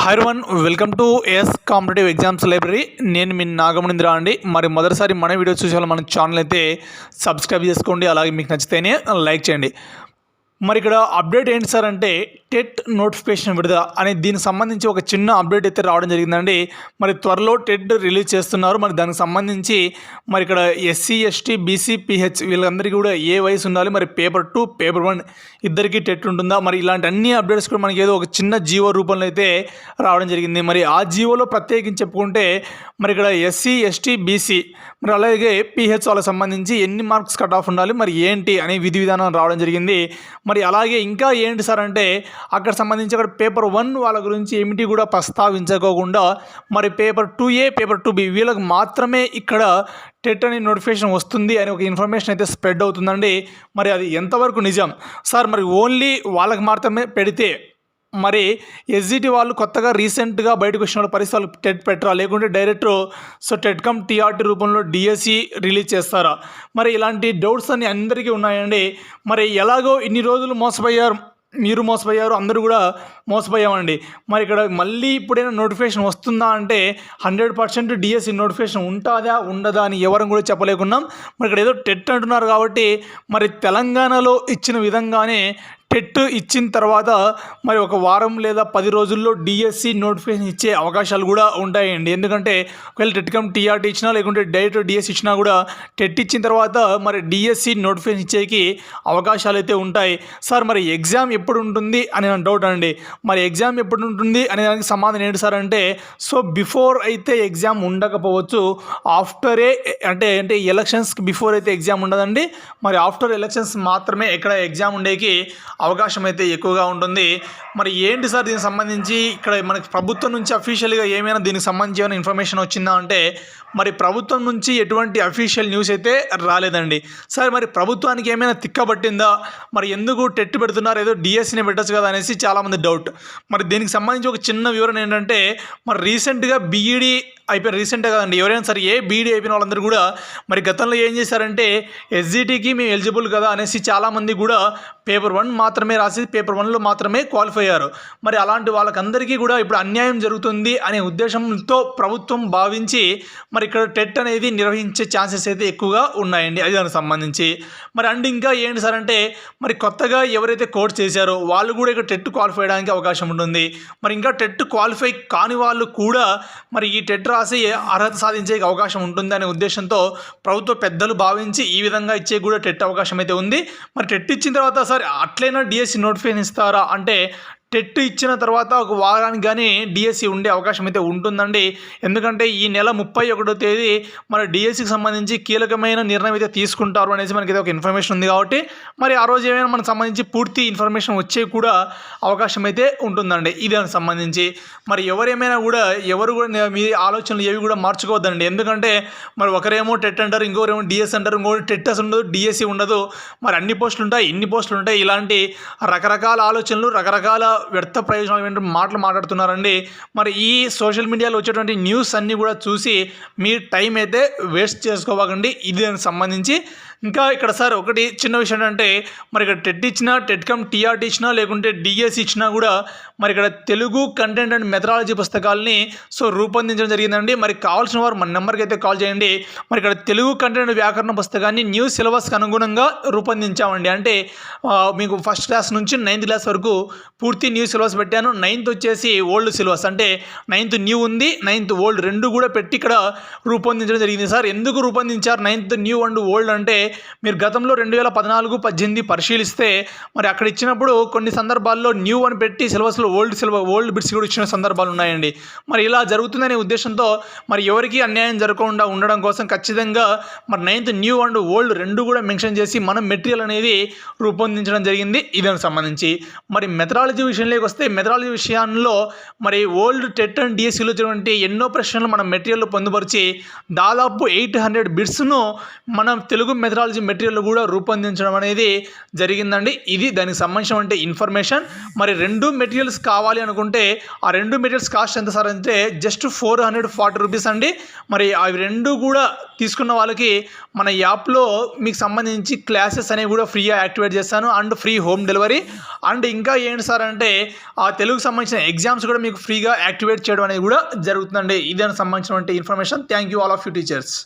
Hi one welcome to S competitive exams library నేను మీ నాగమణింద్ర అండి. మరి మొదటిసారి మన వీడియో చూసే మన ఛానల్ అయితే సబ్స్క్రైబ్ చేసుకోండి. అలాగే మీకు నచ్చితేనే లైక్ చేయండి. మరి ఇక్కడ అప్డేట్ ఏంటి సార్ అంటే టెట్ నోటిఫికేషన్ విడుదల అని దీనికి సంబంధించి ఒక చిన్న అప్డేట్ అయితే రావడం జరిగిందండి. మరి త్వరలో టెట్ రిలీజ్ చేస్తున్నారు. మరి దానికి సంబంధించి మరి ఇక్కడ ఎస్సీ ఎస్టీ బీసీ పిహెచ్ వీళ్ళందరికీ కూడా ఏ వయసు ఉండాలి? మరి పేపర్ టూ పేపర్ వన్ ఇద్దరికి టెట్ ఉంటుందా? మరి ఇలాంటి అన్ని అప్డేట్స్ కూడా మనకి ఏదో ఒక చిన్న జీవో రూపంలో అయితే రావడం జరిగింది. మరి ఆ జీవోలో ప్రత్యేకించి చెప్పుకుంటే మరి ఇక్కడ ఎస్సీ ఎస్టీ బీసీ మరి అలాగే పిహెచ్ వాళ్ళకి సంబంధించి ఎన్ని మార్క్స్ కట్ ఆఫ్ ఉండాలి? మరి ఏంటి? అనే విధి విధానం రావడం జరిగింది. మరి అలాగే ఇంకా ఏంటి సార్ అంటే అక్కడ సంబంధించి అక్కడ పేపర్ వన్ వాళ్ళ గురించి ఏమిటి కూడా ప్రస్తావించకోకుండా మరి paper two A paper two B వీళ్ళకి మాత్రమే ఇక్కడ టెట్ అనే నోటిఫికేషన్ వస్తుంది అని ఒక ఇన్ఫర్మేషన్ అయితే స్ప్రెడ్ అవుతుందండి. మరి అది ఎంతవరకు నిజం? సార్ మరి ఓన్లీ వాళ్ళకి మాత్రమే పెడితే మరి ఎస్జిటి వాళ్ళు కొత్తగా రీసెంట్గా బయటకు వచ్చిన పరిస్థితి వాళ్ళు టెట్ పెట్టరా? లేకుంటే direct so TET cum TRT రూపంలో డిఎస్సి రిలీజ్ చేస్తారా? మరి ఇలాంటి డౌట్స్ అన్ని అందరికీ ఉన్నాయండి. మరి ఎలాగో ఇన్ని రోజులు మోసపోయారు మీరు మోసపోయారు అందరూ కూడా మోసపోయామండి. మరి ఇక్కడ మళ్ళీ ఇప్పుడైనా నోటిఫికేషన్ వస్తుందా అంటే హండ్రెడ్ పర్సెంట్ డిఎస్సి నోటిఫికేషన్ ఉంటుందా ఉండదా అని ఎవరం కూడా చెప్పలేకున్నాం. మరి ఇక్కడ ఏదో టెట్ అంటున్నారు కాబట్టి మరి తెలంగాణలో ఇచ్చిన విధంగానే టెట్ ఇచ్చిన తర్వాత మరి ఒక వారం లేదా పది రోజుల్లో డిఎస్సి నోటిఫికేషన్ ఇచ్చే అవకాశాలు కూడా ఉంటాయండి. ఎందుకంటే ఒకవేళ టెట్ కమ్ టీఆర్టీ ఇచ్చినా లేకుంటే డైరెక్ట్ డిఎస్సి ఇచ్చినా కూడా టెట్ ఇచ్చిన తర్వాత మరి డిఎస్సి నోటిఫికేషన్ ఇచ్చేకి అవకాశాలు అయితే ఉంటాయి. సార్ మరి ఎగ్జామ్ ఎప్పుడు ఉంటుంది అని డౌట్ అండి. మరి ఎగ్జామ్ ఎప్పుడు ఉంటుంది అనే దానికి సమాధానం ఏంటి సార్ అంటే సో బిఫోర్ అయితే ఎగ్జామ్ ఉండకపోవచ్చు ఆఫ్టరే అంటే అంటే ఎలక్షన్స్కి బిఫోర్ అయితే ఎగ్జామ్ ఉండదండి. మరి ఆఫ్టర్ ఎలక్షన్స్ మాత్రమే ఇక్కడ ఎగ్జామ్ ఉండేకి అవకాశం అయితే ఎక్కువగా ఉంటుంది. మరి ఏంటి సార్ దీనికి సంబంధించి ఇక్కడ మనకి ప్రభుత్వం నుంచి అఫీషియల్గా ఏమైనా దీనికి సంబంధించి ఏమైనా ఇన్ఫర్మేషన్ వచ్చిందా అంటే మరి ప్రభుత్వం నుంచి ఎటువంటి అఫీషియల్ న్యూస్ అయితే రాలేదండి. సార్ మరి ప్రభుత్వానికి ఏమైనా తిక్కబట్టిందా? మరి ఎందుకు టెట్ పెడుతున్నారు? ఏదో డిఎస్సీని పెట్టచ్చు కదా అనేసి చాలామంది డౌట్ మరి దీనికి సంబంధించి ఒక చిన్న వివరణ ఏంటంటే మరి రీసెంట్గా బీఈడి అయిపోయి రీసెంట్గా అండి ఎవరైనా సరే ఏ బీడీ అయిపోయిన వాళ్ళందరూ కూడా మరి గతంలో ఏం చేశారంటే ఎస్జిటికి మేము ఎలిజిబుల్ కదా అనేసి చాలామంది కూడా పేపర్ వన్ మాత్రమే రాసి పేపర్ వన్లో మాత్రమే క్వాలిఫై అయ్యారు. మరి అలాంటి వాళ్ళకందరికీ కూడా ఇప్పుడు అన్యాయం జరుగుతుంది అనే ఉద్దేశంతో ప్రభుత్వం భావించి మరి ఇక్కడ టెట్ అనేది నిర్వహించే ఛాన్సెస్ అయితే ఎక్కువగా ఉన్నాయండి అది దానికి సంబంధించి. మరి అండ్ ఇంకా ఏంటి సార్ అంటే మరి కొత్తగా ఎవరైతే కోర్స్ చేశారో వాళ్ళు కూడా ఇక్కడ టెట్ క్వాలిఫై అయ్యడానికి అవకాశం ఉంటుంది. మరి ఇంకా టెట్ క్వాలిఫై కాని వాళ్ళు కూడా మరి ఈ టెట్ రాసి అర్హత సాధించే అవకాశం ఉంటుంది అనే ఉద్దేశంతో ప్రభుత్వ పెద్దలు భావించి ఈ విధంగా ఇచ్చే కూడా టెట్ అవకాశం అయితే ఉంది. మరి టెట్ ఇచ్చిన తర్వాత సార్ అట్లైనా డిఎస్సి నోటిఫికేషన్ ఇస్తారా? అంటే టెట్ ఇచ్చిన తర్వాత ఒక వారానికి కానీ డిఎస్సి ఉండే అవకాశం అయితే ఉంటుందండి. ఎందుకంటే ఈ నెల ముప్పై ఒకటో తేదీ మన డిఎస్సికి సంబంధించి కీలకమైన నిర్ణయం అయితే తీసుకుంటారు అనేసి మనకి ఒక ఇన్ఫర్మేషన్ ఉంది కాబట్టి మరి ఆ రోజు ఏమైనా మనకు సంబంధించి పూర్తి ఇన్ఫర్మేషన్ వచ్చే కూడా అవకాశం అయితే ఉంటుందండి. ఇది దానికి సంబంధించి మరి ఎవరేమైనా కూడా ఎవరు కూడా మీ ఆలోచనలు ఏవి కూడా మార్చుకోవద్దండి. ఎందుకంటే మరి ఒకరేమో టెట్ అంటారు ఇంకోరేమో డిఎస్ అంటారు ఇంకోటి టెట్ అసలు ఉండదు డిఎస్సి ఉండదు. మరి అన్ని పోస్టులు ఉంటాయి ఇన్ని పోస్టులు ఉంటాయి. ఇలాంటి రకరకాల ఆలోచనలు రకరకాల వ్యర్థ ప్రయోజనాలు ఏంటంటే మాటలు మాట్లాడుతున్నారండి. మరి ఈ సోషల్ మీడియాలో వచ్చేటువంటి న్యూస్ అన్నీ కూడా చూసి మీ టైం అయితే వేస్ట్ చేసుకోవాకండి. ఇది దానికి సంబంధించి. ఇంకా ఇక్కడ సార్ ఒకటి చిన్న విషయం ఏంటంటే మరి ఇక్కడ టెట్ ఇచ్చినా టెట్ కమ్ టీఆర్టీ ఇచ్చినా లేకుంటే డిఎస్ ఇచ్చినా కూడా మరి ఇక్కడ తెలుగు కంటెంట్ అండ్ మెథడాలజీ పుస్తకాలని సో రూపొందించడం జరిగిందండి. మరి కావాల్సిన వారు మన నెంబర్కి అయితే కాల్ చేయండి. మరి ఇక్కడ తెలుగు కంటెంట్ వ్యాకరణ పుస్తకాన్ని న్యూ సిలబస్కి అనుగుణంగా రూపొందించామండి. అంటే మీకు ఫస్ట్ క్లాస్ నుంచి నైన్త్ క్లాస్ వరకు పూర్తి న్యూ సిలబస్ పెట్టాను. నైన్త్ వచ్చేసి ఓల్డ్ సిలబస్ అంటే నైన్త్ న్యూ ఉంది నైన్త్ ఓల్డ్ రెండు కూడా పెట్టి ఇక్కడ రూపొందించడం జరిగింది సార్. ఎందుకు రూపొందించారు? నైన్త్ న్యూ అండ్ ఓల్డ్ అంటే మీరు గతంలో రెండు వేల పద్నాలుగు పద్దెనిమిది పరిశీలిస్తే మరి అక్కడ ఇచ్చినప్పుడు కొన్ని సందర్భాల్లో న్యూ అని పెట్టి సిలబస్లో ఓల్డ్ సిలబస్ ఓల్డ్ బిట్స్ కూడా ఇచ్చిన సందర్భాలు ఉన్నాయండి. మరి ఇలా జరుగుతుందనే ఉద్దేశంతో మరి ఎవరికి అన్యాయం జరగకుండా ఉండడం కోసం ఖచ్చితంగా మరి నైన్త్ న్యూ అండ్ ఓల్డ్ రెండు కూడా మెన్షన్ చేసి మనం మెటీరియల్ అనేది రూపొందించడం జరిగింది. ఇదానికి సంబంధించి మరి మెథడాలజీ విషయంలోకి వస్తే మెథడాలజీ విషయాల్లో మరి ఓల్డ్ టెట్ అండ్ డిఎస్సిలో వచ్చినటువంటి ఎన్నో ప్రశ్నలు మనం మెటీరియల్ పొందుపరిచి దాదాపు ఎయిట్ హండ్రెడ్ బిట్స్ను మనం తెలుగు మెథడాలజీ మెటీరియల్ కూడా రూపొందించడం అనేది జరిగిందండి. ఇది దానికి సంబంధించినటువంటి ఇన్ఫర్మేషన్. మరి రెండు మెటీరియల్స్ కావాలి అనుకుంటే ఆ రెండు మెటీరియల్స్ కాస్ట్ ఎంత సార్ అంటే just four hundred forty rupees అండి. మరి అవి రెండు కూడా తీసుకున్న వాళ్ళకి మన యాప్లో మీకు సంబంధించి క్లాసెస్ అనేవి కూడా ఫ్రీగా యాక్టివేట్ చేస్తాను. And free home delivery. And ఇంకా ఏంటి సార్ అంటే ఏంటంటే ఆ తెలుగుకు సంబంధించిన ఎగ్జామ్స్ కూడా మీకు ఫ్రీగా యాక్టివేట్ చేయడం అనేది కూడా జరుగుతుందండి. ఇదానికి సంబంధించినటువంటి information thank you all of you teachers